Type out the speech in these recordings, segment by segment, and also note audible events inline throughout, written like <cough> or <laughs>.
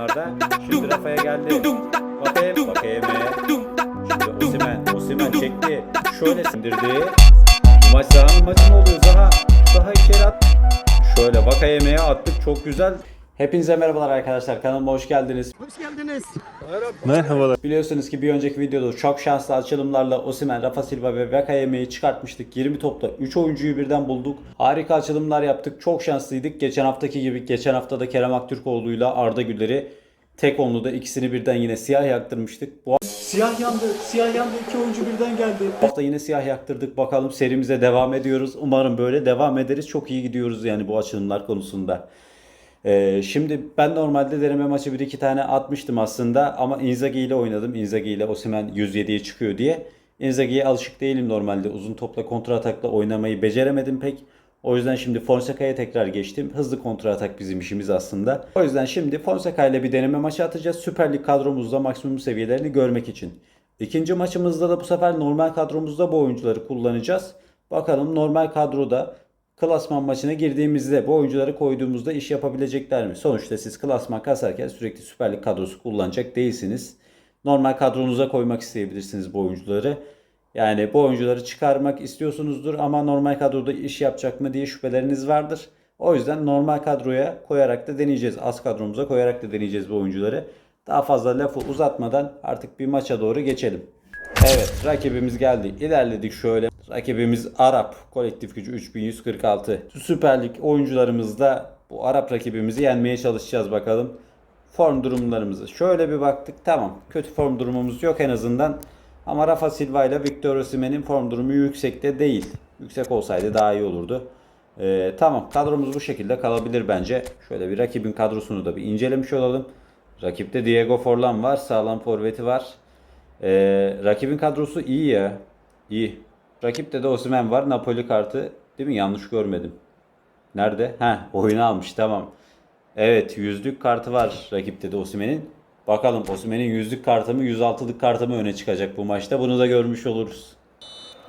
onlarda. Şimdi Rafa'ya geldi. Bakayım, bakayım. Şimdi Osimen, Osimen çekti. Şöyle sindirdi. Bu maç Zaha'nın maçı mı oluyor? Zaha, Zaha içeri at. Şöyle Vakayeme'ye attık. Çok güzel. Hepinize merhabalar arkadaşlar. Kanalıma hoş geldiniz. Hoş geldiniz. Merhabalar. Biliyorsunuz ki bir önceki videoda çok şanslı açılımlarla Osimen, Rafa Silva ve Vakayeme'yi çıkartmıştık. 20 topta 3 oyuncuyu birden bulduk. Harika açılımlar yaptık. Çok şanslıydık. Geçen haftaki gibi geçen haftada Kerem Aktürkoğlu'yla Arda Güler'i tek onluda ikisini birden yine siyah yaktırmıştık. Bu Siyah yandı. Siyah yandı. İki oyuncu birden geldi. Bu hafta yine siyah yaktırdık. Bakalım serimize devam ediyoruz. Umarım böyle devam ederiz. Çok iyi gidiyoruz yani bu açılımlar konusunda. Ee, şimdi ben normalde deneme maçı bir iki tane atmıştım aslında ama Inzaghi ile oynadım. Inzaghi ile Osimhen 107'ye çıkıyor diye. Inzaghi'ye alışık değilim normalde. Uzun topla kontra atakla oynamayı beceremedim pek. O yüzden şimdi Fonseca'ya tekrar geçtim. Hızlı kontra atak bizim işimiz aslında. O yüzden şimdi Fonseca ile bir deneme maçı atacağız. Süper Lig kadromuzda maksimum seviyelerini görmek için. İkinci maçımızda da bu sefer normal kadromuzda bu oyuncuları kullanacağız. Bakalım normal kadroda klasman maçına girdiğimizde bu oyuncuları koyduğumuzda iş yapabilecekler mi? Sonuçta siz klasman kasarken sürekli Süper Lig kadrosu kullanacak değilsiniz. Normal kadronuza koymak isteyebilirsiniz bu oyuncuları. Yani bu oyuncuları çıkarmak istiyorsunuzdur ama normal kadroda iş yapacak mı diye şüpheleriniz vardır. O yüzden normal kadroya koyarak da deneyeceğiz. Az kadromuza koyarak da deneyeceğiz bu oyuncuları. Daha fazla lafı uzatmadan artık bir maça doğru geçelim. Evet rakibimiz geldi. İlerledik şöyle. Rakibimiz Arap. Kolektif gücü 3146. Süper Lig oyuncularımızda bu Arap rakibimizi yenmeye çalışacağız bakalım. Form durumlarımızı şöyle bir baktık. Tamam. Kötü form durumumuz yok en azından. Ama Rafa Silva ile Victor Osimhen'in form durumu yüksekte değil. Yüksek olsaydı daha iyi olurdu. Ee, tamam kadromuz bu şekilde kalabilir bence. Şöyle bir rakibin kadrosunu da bir incelemiş olalım. Rakipte Diego Forlan var. Sağlam forveti var. Ee, rakibin kadrosu iyi ya. İyi. Rakipte de Osimhen var. Napoli kartı. Değil mi? Yanlış görmedim. Nerede? Heh oyunu almış tamam. Evet yüzlük kartı var rakipte de Osimhen'in. Bakalım Osimhen'in yüzlük kartı mı 106'lık kartı mı öne çıkacak bu maçta. Bunu da görmüş oluruz.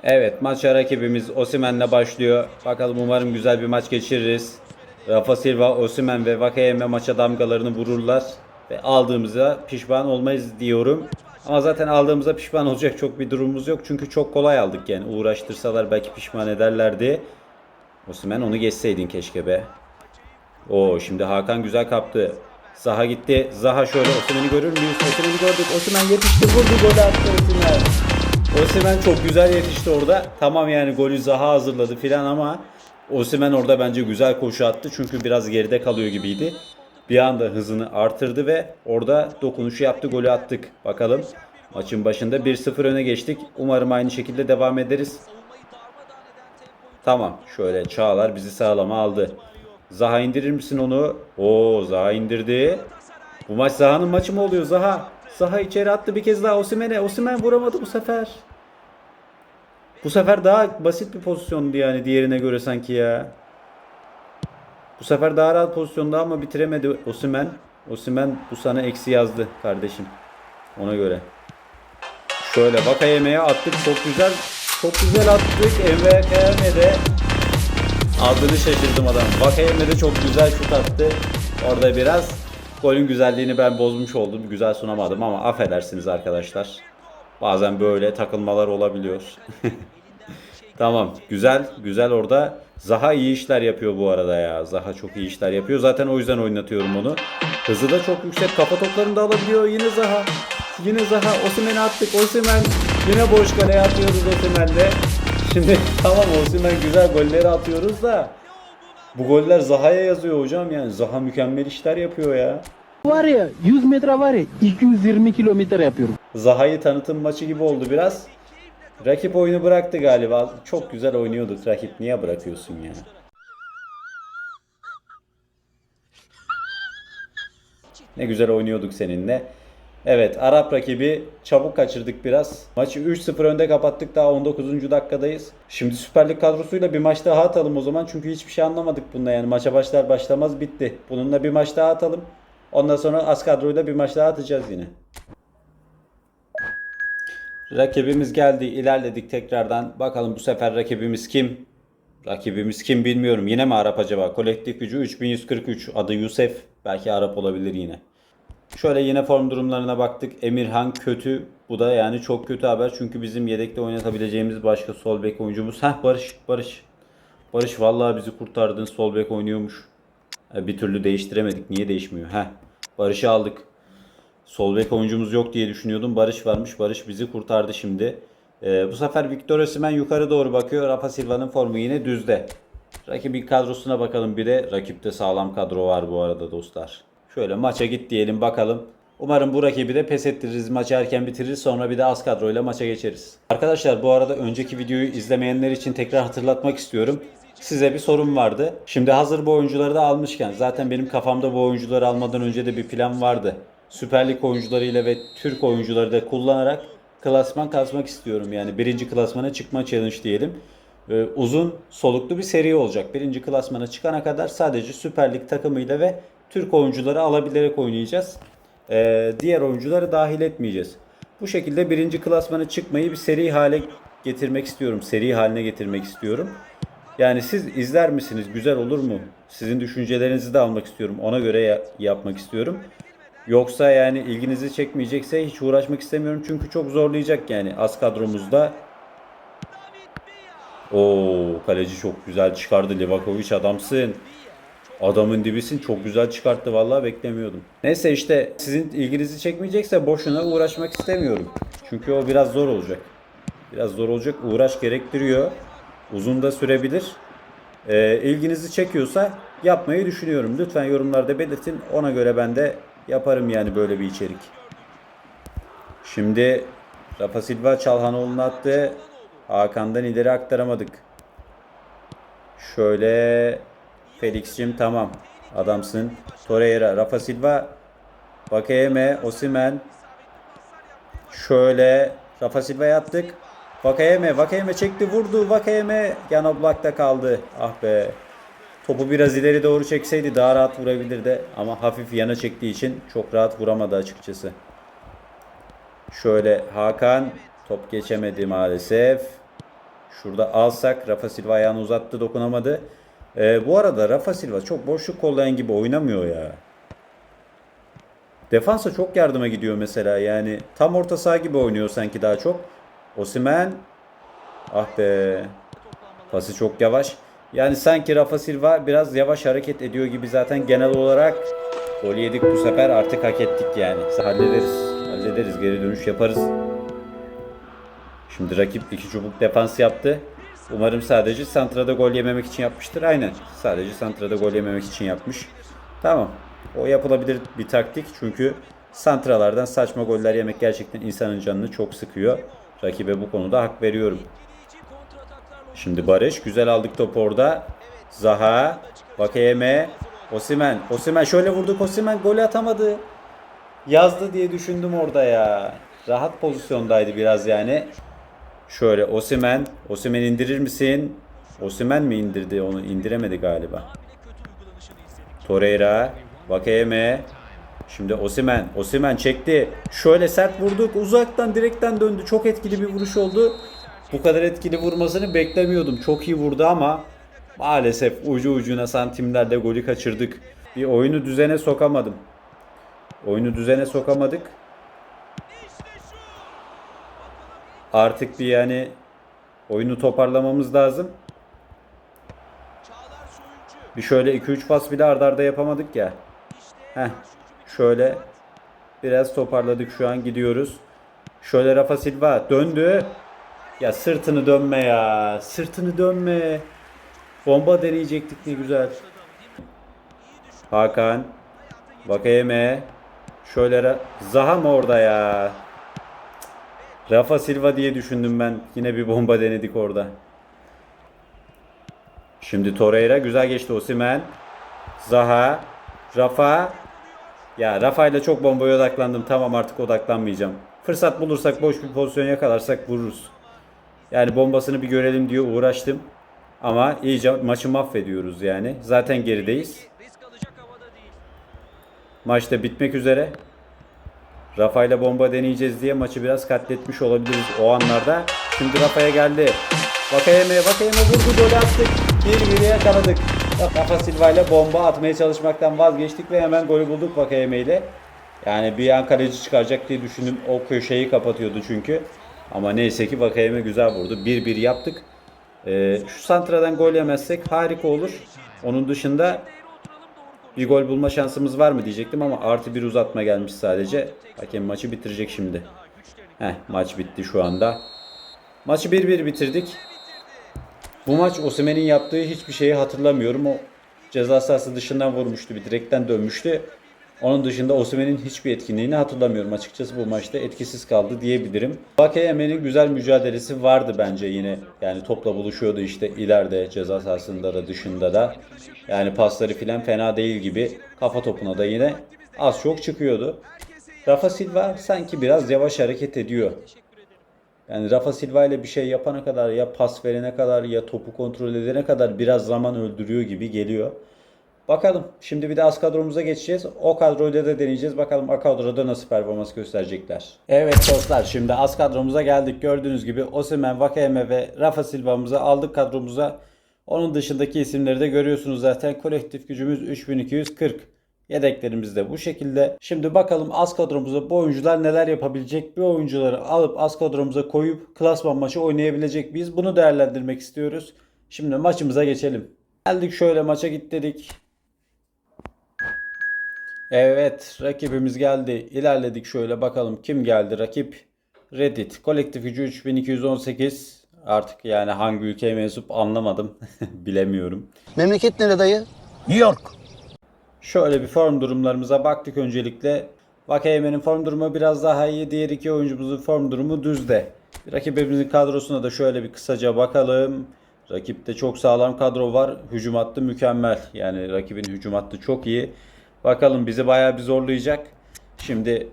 Evet maça rakibimiz Osimhen'le başlıyor. Bakalım umarım güzel bir maç geçiririz. Rafa Silva, Osimhen ve Vakayeme maça damgalarını vururlar. Ve aldığımıza pişman olmayız diyorum. Ama zaten aldığımıza pişman olacak çok bir durumumuz yok. Çünkü çok kolay aldık yani. Uğraştırsalar belki pişman ederlerdi. Osimhen onu geçseydin keşke be. Oo şimdi Hakan güzel kaptı. Zaha gitti. Zaha şöyle Osimhen'i görür müyüz? Osimhen'i gördük. Osimhen yetişti vurdu golü attı Osimhen. Osimhen çok güzel yetişti orada. Tamam yani golü Zaha hazırladı filan ama Osimhen orada bence güzel koşu attı. Çünkü biraz geride kalıyor gibiydi. Bir anda hızını artırdı ve orada dokunuşu yaptı golü attık. Bakalım maçın başında 1-0 öne geçtik. Umarım aynı şekilde devam ederiz. Tamam şöyle Çağlar bizi sağlama aldı. Zaha indirir misin onu? Oo Zaha indirdi. Bu maç Zaha'nın maçı mı oluyor Zaha? Zaha içeri attı bir kez daha Osimhen'e. Osimhen vuramadı bu sefer. Bu sefer daha basit bir pozisyondu yani diğerine göre sanki ya. Bu sefer daha rahat pozisyonda ama bitiremedi Osimhen. Osimhen bu sana eksi yazdı kardeşim. Ona göre. Şöyle Vakayeme'ye attık. Çok güzel. Çok güzel attık. Envakayeme'de adını şaşırdım adam. Vakayeme de çok güzel şut attı. Orada biraz golün güzelliğini ben bozmuş oldum. Güzel sunamadım ama affedersiniz arkadaşlar. Bazen böyle takılmalar olabiliyor. <laughs> Tamam. Güzel. Güzel orada. Zaha iyi işler yapıyor bu arada ya. Zaha çok iyi işler yapıyor. Zaten o yüzden oynatıyorum onu. Hızı da çok yüksek. Kafa toplarını da alabiliyor. Yine Zaha. Yine Zaha. Osimhen'i attık. Osimhen yine boş kaleye atıyoruz Osimhen'le. Şimdi <laughs> tamam Osimhen güzel golleri atıyoruz da bu goller Zaha'ya yazıyor hocam yani. Zaha mükemmel işler yapıyor ya. Var ya 100 metre var ya 220 kilometre yapıyorum. Zaha'yı tanıtım maçı gibi oldu biraz. Rakip oyunu bıraktı galiba. Çok güzel oynuyorduk rakip. Niye bırakıyorsun ya? Ne güzel oynuyorduk seninle. Evet Arap rakibi çabuk kaçırdık biraz. Maçı 3-0 önde kapattık daha 19. dakikadayız. Şimdi Süper Lig kadrosuyla bir maç daha atalım o zaman. Çünkü hiçbir şey anlamadık bunda yani. Maça başlar başlamaz bitti. Bununla bir maç daha atalım. Ondan sonra az kadroyla bir maç daha atacağız yine. Rakibimiz geldi. ilerledik tekrardan. Bakalım bu sefer rakibimiz kim? Rakibimiz kim bilmiyorum. Yine mi Arap acaba? Kolektif gücü 3143. Adı Yusef. Belki Arap olabilir yine. Şöyle yine form durumlarına baktık. Emirhan kötü. Bu da yani çok kötü haber. Çünkü bizim yedekte oynatabileceğimiz başka sol bek oyuncumuz. Heh Barış, Barış. Barış vallahi bizi kurtardın. Sol bek oynuyormuş. E, Bir türlü değiştiremedik. Niye değişmiyor? Heh. Barış'ı aldık. Sol bek oyuncumuz yok diye düşünüyordum. Barış varmış. Barış bizi kurtardı şimdi. Ee, bu sefer Victor Osimhen yukarı doğru bakıyor. Rafa Silva'nın formu yine düzde. Rakibin kadrosuna bakalım bir de. Rakipte sağlam kadro var bu arada dostlar. Şöyle maça git diyelim bakalım. Umarım bu rakibi de pes ettiririz. Maçı erken bitiririz. Sonra bir de az kadroyla maça geçeriz. Arkadaşlar bu arada önceki videoyu izlemeyenler için tekrar hatırlatmak istiyorum. Size bir sorum vardı. Şimdi hazır bu oyuncuları da almışken zaten benim kafamda bu oyuncuları almadan önce de bir plan vardı. Süper Lig oyuncularıyla ve Türk oyuncuları da kullanarak klasman kasmak istiyorum. Yani birinci klasmana çıkma challenge diyelim. Ee, uzun soluklu bir seri olacak. Birinci klasmana çıkana kadar sadece Süper Lig takımıyla ve Türk oyuncuları alabilerek oynayacağız. Ee, diğer oyuncuları dahil etmeyeceğiz. Bu şekilde birinci klasmana çıkmayı bir seri hale getirmek istiyorum. Seri haline getirmek istiyorum. Yani siz izler misiniz? Güzel olur mu? Sizin düşüncelerinizi de almak istiyorum. Ona göre ya- yapmak istiyorum. Yoksa yani ilginizi çekmeyecekse hiç uğraşmak istemiyorum. Çünkü çok zorlayacak yani az kadromuzda. Oo kaleci çok güzel çıkardı Livakovic adamsın. Adamın dibisin çok güzel çıkarttı vallahi beklemiyordum. Neyse işte sizin ilginizi çekmeyecekse boşuna uğraşmak istemiyorum. Çünkü o biraz zor olacak. Biraz zor olacak. Uğraş gerektiriyor. Uzun da sürebilir. Ee, ilginizi çekiyorsa yapmayı düşünüyorum. Lütfen yorumlarda belirtin. Ona göre ben de yaparım yani böyle bir içerik. Şimdi Rafa Silva Çalhanoğlu'na attı. Hakan'dan ileri aktaramadık. Şöyle Felix'cim tamam. Adamsın. Torreira, Rafa Silva, Bakayeme, Osimen. Şöyle Rafa Silva'ya attık. Vakayeme, Vakayeme çekti vurdu. Vakayeme yan oblakta kaldı. Ah be. Topu biraz ileri doğru çekseydi daha rahat vurabilirdi. Ama hafif yana çektiği için çok rahat vuramadı açıkçası. Şöyle Hakan top geçemedi maalesef. Şurada alsak Rafa Silva ayağını uzattı dokunamadı. Ee, bu arada Rafa Silva çok boşluk kollayan gibi oynamıyor ya. Defansa çok yardıma gidiyor mesela yani. Tam orta saha gibi oynuyor sanki daha çok. Osimen. Ah be. Pası çok yavaş. Yani sanki Rafa Silva biraz yavaş hareket ediyor gibi zaten genel olarak. Gol yedik bu sefer artık hak ettik yani. Hallederiz. Hallederiz. Geri dönüş yaparız. Şimdi rakip iki çubuk defans yaptı. Umarım sadece Santra'da gol yememek için yapmıştır. Aynen. Sadece Santra'da gol yememek için yapmış. Tamam. O yapılabilir bir taktik. Çünkü Santralardan saçma goller yemek gerçekten insanın canını çok sıkıyor. Rakibe bu konuda hak veriyorum. Şimdi Barış güzel aldık topu orada. Zaha, Vakayeme, Osimen. Osimen şöyle vurduk Osimen golü atamadı. Yazdı diye düşündüm orada ya. Rahat pozisyondaydı biraz yani. Şöyle Osimen. Osimen indirir misin? Osimen mi indirdi onu? indiremedi galiba. Torreira. Vakayeme. Şimdi Osimen. Osimen çekti. Şöyle sert vurduk. Uzaktan direkten döndü. Çok etkili bir vuruş oldu. Bu kadar etkili vurmasını beklemiyordum. Çok iyi vurdu ama maalesef ucu ucuna santimlerde golü kaçırdık. Bir oyunu düzene sokamadım. Oyunu düzene sokamadık. Artık bir yani oyunu toparlamamız lazım. Bir şöyle 2-3 pas bile ardarda arda yapamadık ya. Heh. Şöyle biraz toparladık şu an gidiyoruz. Şöyle Rafa Silva döndü. Ya sırtını dönme ya. Sırtını dönme. Bomba deneyecektik ne güzel. Hakan. Vakayeme. Şöyle Zaha mı orada ya? Rafa Silva diye düşündüm ben. Yine bir bomba denedik orada. Şimdi Torreira güzel geçti Osimen. Zaha. Rafa. Ya Rafa ile çok bombaya odaklandım. Tamam artık odaklanmayacağım. Fırsat bulursak boş bir pozisyon yakalarsak vururuz. Yani bombasını bir görelim diye uğraştım. Ama iyice maçı mahvediyoruz yani. Zaten gerideyiz. Maç da bitmek üzere. Rafa ile bomba deneyeceğiz diye maçı biraz katletmiş olabiliriz o anlarda. Şimdi Rafa'ya geldi. Vakayeme, Vakayeme vurdu golü attık. Bir biri yakaladık. Rafa Silva ile bomba atmaya çalışmaktan vazgeçtik ve hemen golü bulduk Vakayeme ile. Yani bir an kaleci çıkaracak diye düşündüm. O köşeyi kapatıyordu çünkü. Ama neyse ki Vakayeme güzel vurdu. 1-1 yaptık. Ee, şu santradan gol yemezsek harika olur. Onun dışında bir gol bulma şansımız var mı diyecektim ama artı bir uzatma gelmiş sadece. Hakem maçı bitirecek şimdi. Heh, maç bitti şu anda. Maçı 1-1 bitirdik. Bu maç Osimhen'in yaptığı hiçbir şeyi hatırlamıyorum. O ceza sahası dışından vurmuştu. Bir direkten dönmüştü. Onun dışında Osimhen'in hiçbir etkinliğini hatırlamıyorum. Açıkçası bu maçta etkisiz kaldı diyebilirim. Vakeyeme'nin güzel mücadelesi vardı bence yine. Yani topla buluşuyordu işte ileride ceza sahasında da dışında da. Yani pasları filan fena değil gibi. Kafa topuna da yine az çok çıkıyordu. Rafa Silva sanki biraz yavaş hareket ediyor. Yani Rafa Silva ile bir şey yapana kadar ya pas verene kadar ya topu kontrol edene kadar biraz zaman öldürüyor gibi geliyor. Bakalım. Şimdi bir de az kadromuza geçeceğiz. O kadroyla da deneyeceğiz. Bakalım o kadroda nasıl performans gösterecekler. Evet dostlar şimdi az kadromuza geldik. Gördüğünüz gibi Osimhen, Vakayeme ve Rafa Silva'mızı aldık kadromuza. Onun dışındaki isimleri de görüyorsunuz zaten. Kolektif gücümüz 3240. Yedeklerimiz de bu şekilde. Şimdi bakalım az kadromuza bu oyuncular neler yapabilecek? Bir oyuncuları alıp az kadromuza koyup klasman maçı oynayabilecek miyiz? Bunu değerlendirmek istiyoruz. Şimdi maçımıza geçelim. Geldik şöyle maça git dedik. Evet rakibimiz geldi. İlerledik şöyle bakalım kim geldi rakip. Reddit. Kolektif gücü 3218. Artık yani hangi ülkeye mensup anlamadım. <laughs> Bilemiyorum. Memleket nere dayı? New York. Şöyle bir form durumlarımıza baktık öncelikle. Vakayeme'nin form durumu biraz daha iyi. Diğer iki oyuncumuzun form durumu düzde. Rakibimizin kadrosuna da şöyle bir kısaca bakalım. Rakipte çok sağlam kadro var. Hücum hattı mükemmel. Yani rakibin hücum hattı çok iyi. Bakalım bizi bayağı bir zorlayacak. Şimdi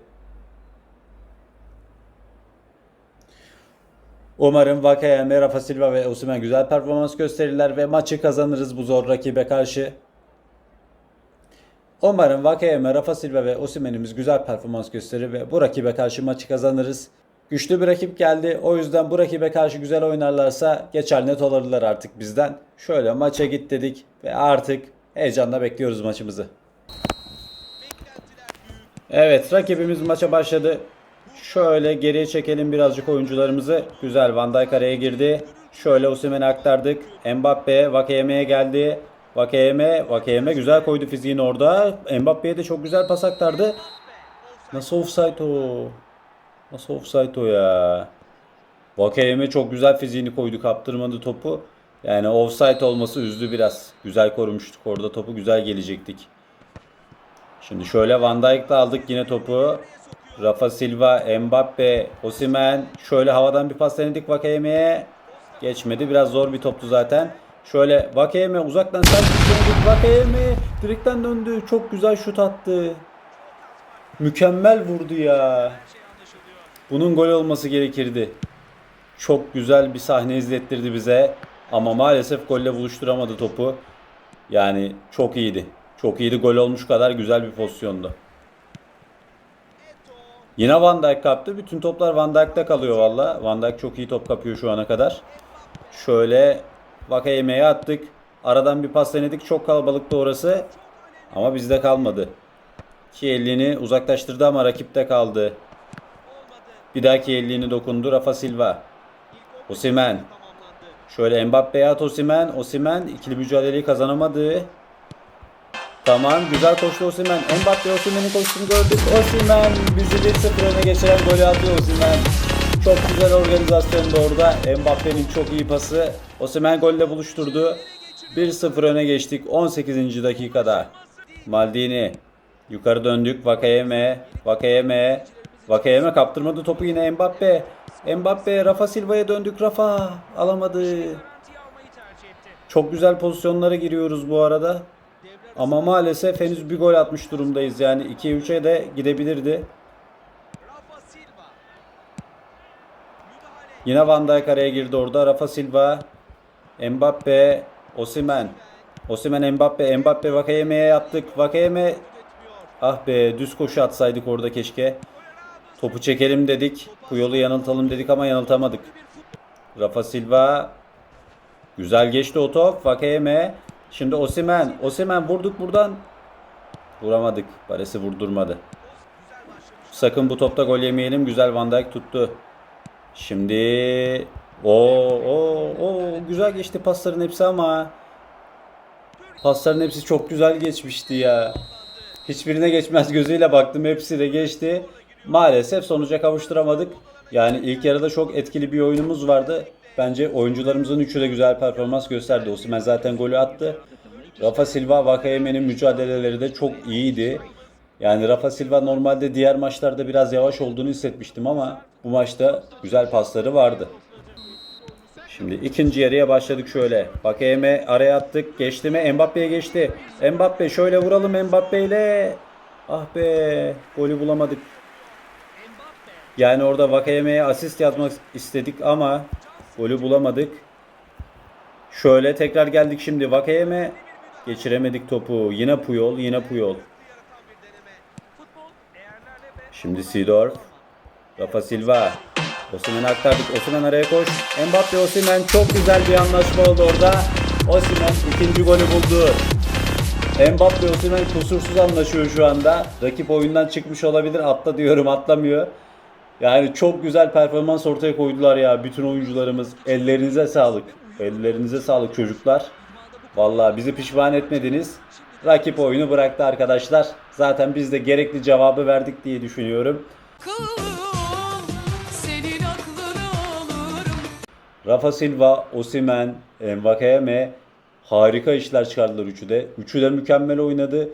Umarım Vakayeme, Rafa Silva ve Osimhen güzel performans gösterirler ve maçı kazanırız bu zor rakibe karşı. Umarım Vakayeme, Rafa Silva ve Osimhen'imiz güzel performans gösterir ve bu rakibe karşı maçı kazanırız. Güçlü bir rakip geldi. O yüzden bu rakibe karşı güzel oynarlarsa geçer net olurlar artık bizden. Şöyle maça git dedik ve artık heyecanla bekliyoruz maçımızı. Evet rakibimiz maça başladı. Şöyle geriye çekelim birazcık oyuncularımızı. Güzel Van Dijk araya girdi. Şöyle Osimhen'e aktardık. Mbappe Vakayeme'ye geldi. Vakayeme, Vakayeme güzel koydu fiziğini orada. Mbappe'ye de çok güzel pas aktardı. Nasıl offside o? Nasıl offside o ya? Vakayeme çok güzel fiziğini koydu kaptırmadı topu. Yani offside olması üzdü biraz. Güzel korumuştuk orada topu güzel gelecektik. Şimdi şöyle Van Dijk'la aldık yine topu. Rafa Silva, Mbappe, Osimhen. Şöyle havadan bir pas denedik Vakayeme'ye. Geçmedi. Biraz zor bir toptu zaten. Şöyle Vakayeme uzaktan sert bir denedik. Vakayeme direkten döndü. Çok güzel şut attı. Mükemmel vurdu ya. Bunun gol olması gerekirdi. Çok güzel bir sahne izlettirdi bize. Ama maalesef golle buluşturamadı topu. Yani çok iyiydi. Çok iyiydi. Gol olmuş kadar güzel bir pozisyondu. Yine Van Dijk kaptı. Bütün toplar Van Dijk'ta kalıyor valla. Van Dijk çok iyi top kapıyor şu ana kadar. Şöyle Vakayeme'ye attık. Aradan bir pas denedik. Çok kalabalıktı orası. Ama bizde kalmadı. Ki elini uzaklaştırdı ama rakipte kaldı. Bir dahaki elliğini dokundu Rafa Silva. Osimhen. Şöyle Mbappe'ye at Osimhen. Osimhen ikili mücadeleyi kazanamadı. Tamam güzel koştu Osimhen. Mbappe Osimhen'in koştuğunu gördük. Osimhen bizi 1-0 öne geçiren golü atıyor Osimhen. Çok güzel organizasyonda orada. Mbappe'nin çok iyi pası. Osimhen golle buluşturdu. 1-0 öne geçtik 18. dakikada. Maldini. Yukarı döndük. Vakayeme. Vakayeme. Vakayeme kaptırmadı topu yine Mbappe. Mbappe Rafa Silva'ya döndük. Rafa alamadı. Çok güzel pozisyonlara giriyoruz bu arada. Ama maalesef henüz bir gol atmış durumdayız. Yani 2-3'e de gidebilirdi. Yine Van Dijk araya girdi orada. Rafa Silva, Mbappe, Osimhen. Osimhen, Mbappe, Mbappe Vakayeme'ye yaptık. Vakayeme ah be düz koşu atsaydık orada keşke. Topu çekelim dedik. Bu yolu yanıltalım dedik ama yanıltamadık. Rafa Silva Güzel geçti o top. Vakayeme. Şimdi Osimhen. Osimhen vurduk buradan. Vuramadık. Baresi vurdurmadı. Sakın bu topta gol yemeyelim. Güzel Van Dijk tuttu. Şimdi o o o güzel geçti pasların hepsi ama pasların hepsi çok güzel geçmişti ya. Hiçbirine geçmez gözüyle baktım. Hepsi de geçti. Maalesef sonuca kavuşturamadık. Yani ilk yarıda çok etkili bir oyunumuz vardı. Bence oyuncularımızın üçü de güzel performans gösterdi. Osimhen zaten golü attı. Rafa Silva, Vakayeme'nin mücadeleleri de çok iyiydi. Yani Rafa Silva normalde diğer maçlarda biraz yavaş olduğunu hissetmiştim ama bu maçta güzel pasları vardı. Şimdi ikinci yarıya başladık şöyle. Vakayeme araya attık. Geçti mi? Mbappe'ye geçti. Mbappe şöyle vuralım Mbappe ile. Ah be. Golü bulamadık. Yani orada Vakayeme'ye asist yazmak istedik ama golü bulamadık. Şöyle tekrar geldik şimdi. Vakayeme geçiremedik topu. Yine Puyol, yine Puyol. Şimdi Sidorf. Rafa Silva. Osimhen'e aktardık. Osimhen araya koş. Mbappe Osimhen çok güzel bir anlaşma oldu orada. Osimhen ikinci golü buldu. Mbappe Osimhen kusursuz anlaşıyor şu anda. Rakip oyundan çıkmış olabilir. Atla diyorum atlamıyor. Yani çok güzel performans ortaya koydular ya bütün oyuncularımız. Ellerinize sağlık. Ellerinize sağlık çocuklar. Vallahi bizi pişman etmediniz. Rakip oyunu bıraktı arkadaşlar. Zaten biz de gerekli cevabı verdik diye düşünüyorum. Rafa Silva, Osimhen, Vakayeme harika işler çıkardılar üçü de. Üçü de mükemmel oynadı.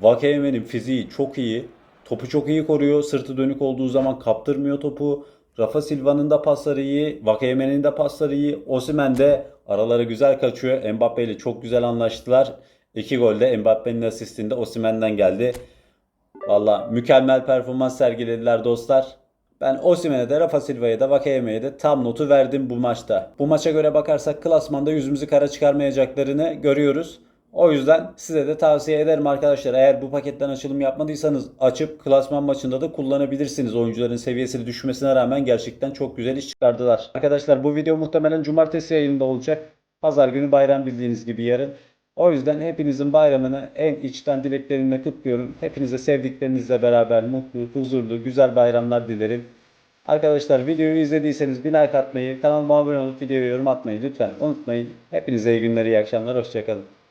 Vakayeme'nin fiziği çok iyi. Topu çok iyi koruyor. Sırtı dönük olduğu zaman kaptırmıyor topu. Rafa Silva'nın da pasları iyi. Vakayeme'nin de pasları iyi. Osimhen de araları güzel kaçıyor. Mbappe ile çok güzel anlaştılar. İki gol de Mbappe'nin asistinde Osimhen'den geldi. Valla mükemmel performans sergilediler dostlar. Ben Osimhen'e de Rafa Silva'ya da Vakayeme'ye de tam notu verdim bu maçta. Bu maça göre bakarsak klasmanda yüzümüzü kara çıkarmayacaklarını görüyoruz. O yüzden size de tavsiye ederim arkadaşlar. Eğer bu paketten açılım yapmadıysanız açıp klasman maçında da kullanabilirsiniz. Oyuncuların seviyesini düşmesine rağmen gerçekten çok güzel iş çıkardılar. Arkadaşlar bu video muhtemelen cumartesi yayında olacak. Pazar günü bayram bildiğiniz gibi yarın. O yüzden hepinizin bayramını en içten dileklerimle kutluyorum. Hepinize sevdiklerinizle beraber mutlu, huzurlu, güzel bayramlar dilerim. Arkadaşlar videoyu izlediyseniz bir like atmayı, kanalıma abone olup videoya yorum atmayı lütfen unutmayın. Hepinize iyi günler, iyi akşamlar, hoşçakalın.